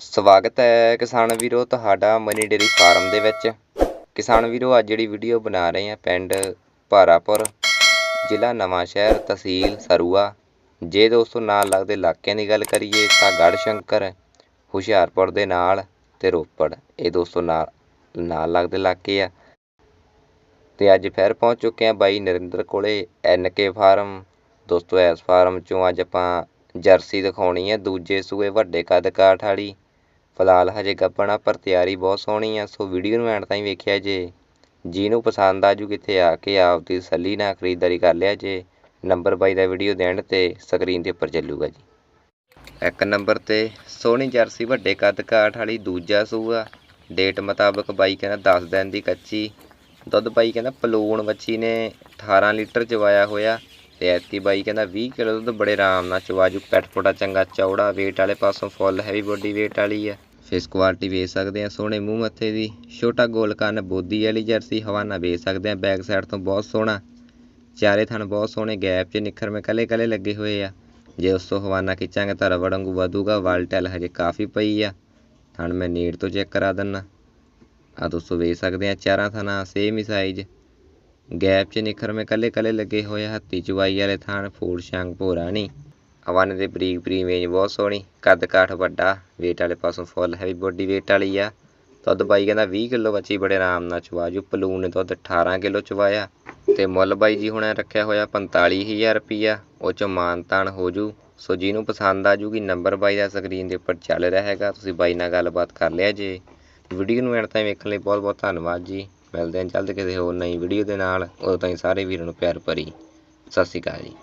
ਸਵਾਗਤ ਹੈ ਕਿਸਾਨ ਵੀਰੋ ਤੁਹਾਡਾ ਮਨੀ ਡੇਰੀ ਫਾਰਮ ਦੇ ਵਿੱਚ। ਕਿਸਾਨ ਵੀਰੋ, ਅੱਜ ਜਿਹੜੀ ਵੀਡੀਓ ਬਣਾ ਰਹੇ ਹਾਂ ਪਿੰਡ ਭਾਰਾਪੁਰ, ਜ਼ਿਲ੍ਹਾ ਨਵਾਂ ਸ਼ਹਿਰ, ਤਹਿਸੀਲ ਸਰੂਆ। ਜੇ ਦੋਸਤੋ ਨਾਲ ਲੱਗਦੇ ਇਲਾਕਿਆਂ ਦੀ ਗੱਲ ਕਰੀਏ ਤਾਂ ਗੜ੍ਹ ਸ਼ੰਕਰ ਹੁਸ਼ਿਆਰਪੁਰ ਦੇ ਨਾਲ ਤੇ ਰੋਪੜ। ਇਹ ਦੋਸਤੋ ਨਾਲ ਨਾਲ ਲੱਗਦੇ ਇਲਾਕੇ ਆ। ਤੇ ਅੱਜ ਫਿਰ ਪਹੁੰਚ ਚੁੱਕੇ ਆ ਬਾਈ ਨਰਿੰਦਰ ਕੋਲੇ ਐਨ ਕੇ ਫਾਰਮ ਦੋਸਤੋ ਇਸ ਫਾਰਮ ਚੋਂ ਅੱਜ ਆਪਾਂ ਜਰਸੀ ਦਿਖਾਉਣੀ ਹੈ, ਦੂਜੇ ਸੂਏ ਵੱਡੇ ਕੱਦ ਕਾਠ ਵਾਲੀ। ਫਿਲਹਾਲ ਹਜੇ ਗੱਭਣਾ ਪਰ ਤਿਆਰੀ ਬਹੁਤ ਸੋਹਣੀ ਆ, ਸੋ ਵੀਡੀਓ ਨੂੰ ਐਂਡ ਤਾਈਂ ਵੇਖਿਆ ਜੇ। ਜਿਹਨੂੰ ਪਸੰਦ ਆ ਜੂ ਕਿੱਥੇ ਆ ਕੇ ਆਪਦੀ ਤਸੱਲੀ ਨਾਲ ਖਰੀਦਦਾਰੀ ਕਰ ਲਿਆ ਜੇ, ਨੰਬਰ ਬਾਈ ਦਾ ਵੀਡੀਓ ਦੇਣ ਤੇ ਸਕਰੀਨ ਦੇ ਉੱਪਰ ਚੱਲੂਗਾ ਜੀ। ਇੱਕ ਨੰਬਰ ਤੇ, ਸੋਹਣੀ ਜਰਸੀ, ਵੱਡੇ ਕੱਦ ਕਾਠ ਵਾਲੀ, ਦੂਜਾ ਸੂਆ। ਡੇਟ ਮੁਤਾਬਕ ਬਾਈ ਕਹਿੰਦਾ 10 ਦਿਨ ਦੀ ਕੱਚੀ। ਦੁੱਧ ਬਾਈ ਕਹਿੰਦਾ ਪਲੂਣ ਵੱਛੀ ਨੇ 18 ਲੀਟਰ ਚਵਾਇਆ ਹੋਇਆ। ਤੇ ਐਤਕੀ ਬਾਈ ਕਹਿੰਦਾ 20 ਕਿਲੋ ਦੁੱਧ ਬੜੇ ਆਰਾਮ ਨਾਲ ਚਵਾਜੂ ਪੈਟ ਪੋਟਾ ਚੰਗਾ ਚੌੜਾ, weight ਵਾਲੇ ਪਾਸੋਂ ਫੁੱਲ ਹੈਵੀ ਬੋਡੀ weight ਵਾਲੀ ਆ। ਫੇਸ ਕੁਆਲਿਟੀ ਵੇਚ ਸਕਦੇ ਹਾਂ ਸੋਹਣੇ ਮੂੰਹ ਮੱਥੇ ਦੀ ਛੋਟਾ ਗੋਲ ਕੰਨ ਬੋਦੀ ਵਾਲੀ ਜਰਸੀ ਹਵਾਨਾ ਵੇਚ ਸਕਦੇ ਹਾਂ ਬੈਕ ਸਾਈਡ ਤੋਂ ਬਹੁਤ ਸੋਹਣਾ ਚਾਰੇ ਥਣ ਬਹੁਤ ਸੋਹਣੇ ਗੈਪ 'ਚ ਨਿਖਰ ਮੇ ਕੱਲੇ ਕੱਲੇ ਲੱਗੇ ਹੋਏ ਆ। ਜੇ ਉਸ ਤੋਂ ਹਵਾਨਾ ਖਿੱਚਾਂਗੇ ਤਾਂ ਰਵੜ ਵਾਂਗੂ ਵਧੂਗਾ ਵਾਲਟੈਲ ਹਜੇ ਕਾਫੀ ਪਈ ਆ। ਥਣ ਮੈਂ ਨੀੜ ਤੋਂ ਚੈੱਕ ਕਰਾ ਦਿੰਨਾ। ਆ ਦੋਸਤੋ ਵੇਚ ਸਕਦੇ ਆ ਚਾਰਾਂ ਥਣਾ ਸੇਮ ਹੀ ਸਾਈਜ਼ ਗੈਪ 'ਚ ਨਿਖਰ ਮੇ ਕੱਲੇ ਕੱਲੇ ਲੱਗੇ ਹੋਏ ਆ, ਹੱਥੀ ਚਵਾਈ ਵਾਲੇ ਥਾਣ ਫੂਲ ਸ਼ੰਗ ਭੋਰਾ ਨਹੀਂ ਹਵਾਨੇ ਦੇ ਬਰੀਕ ਬਰੀਕ ਮੇਜ ਬਹੁਤ ਸੋਹਣੀ, ਕੱਦ ਕਾਠ ਵੱਡਾ, weight ਵਾਲੇ ਪਾਸੋਂ ਫੁੱਲ ਹੈਵੀ ਬੋਡੀ weight ਵਾਲੀ ਆ। ਦੁੱਧ ਬਾਈ ਕਹਿੰਦਾ 20 ਕਿਲੋ ਬੱਚੀ ਬੜੇ ਆਰਾਮ ਨਾਲ ਚਵਾਜੂ ਪਲੂਨ ਨੇ ਦੁੱਧ 18 ਕਿਲੋ ਚਵਾਇਆ ਤੇ ਮੁੱਲ ਬਾਈ ਜੀ ਹੁਣ ਰੱਖਿਆ ਹੋਇਆ 45000 ਰੁਪਈਆ, ਉਹ ਚ ਮਾਨ ਤਾਨ ਹੋ ਜੂ। ਸੋ ਜਿਹਨੂੰ ਪਸੰਦ ਆ ਜੂਗੀ, ਨੰਬਰ ਬਾਈ ਦਾ ਸਕਰੀਨ ਦੇ ਉੱਪਰ ਚੱਲ ਰਿਹਾ ਹੈਗਾ, ਤੁਸੀਂ ਬਾਈ ਨਾਲ ਗੱਲਬਾਤ ਕਰ ਲਿਆ ਜੇ। ਵੀਡੀਓ ਨੂੰ ਐਂਡ ਤਾਈਂ ਵੇਖਣ ਲਈ ਬਹੁਤ ਬਹੁਤ ਧੰਨਵਾਦ ਜੀ। ਮਿਲਦੇ ਹਾਂ ਜਲਦ ਕਿਸੇ ਹੋਰ ਨਈ ਵੀਡੀਓ ਦੇ ਨਾਲ, ਉਦੋਂ ਤਾਈਂ ਸਾਰੇ ਵੀਰਾਂ ਨੂੰ ਪਿਆਰ ਭਰੀ। ਸਤਿ ਸ਼੍ਰੀ ਅਕਾਲ ਜੀ।